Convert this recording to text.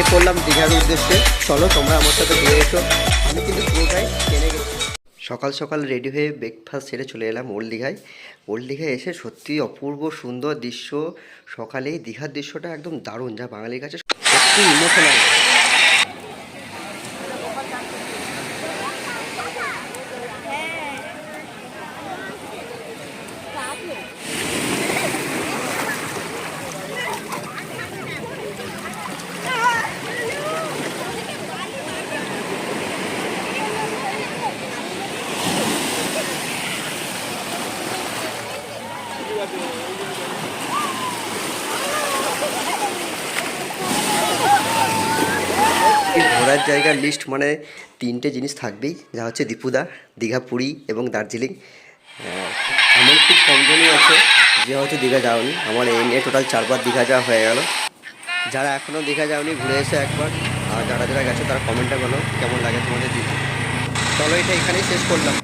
দীঘার উদ্দেশ্যে। চলো তোমরা আমার সাথে ঘুরে এসো। আমি কিন্তু পুরোটাই জেনে গেছি। সকাল সকাল রেডি হয়ে ব্রেকফাস্ট সেরে চলে এলাম ওল্ড দীঘায় ওল্ড দীঘায় এসে সত্যি অপূর্ব সুন্দর দৃশ্য। সকালে দীঘার দৃশ্যটা একদম দারুণ, যা বাঙালির কাছে সত্যি ইমোশনাল ঘোরার জায়গার লিস্ট মানে তিনটে জিনিস থাকবেই। যা হচ্ছে দীপুদা, দীঘা, পুরী এবং দার্জিলিং। এমন খুব কমজনই আছে, যে হয়তো দীঘা যাওনি। আমার এই নিয়ে টোটাল চারবার দীঘা যাওয়া হয়ে গেল। যারা এখনও দীঘা যাওনি, ঘুরে এসে একবার, আর যারা যারা গেছে, তারা কমেন্টটা বলো, কেমন লাগে তোমাদের দীঘা চলো, এটা এখানেই শেষ করলাম।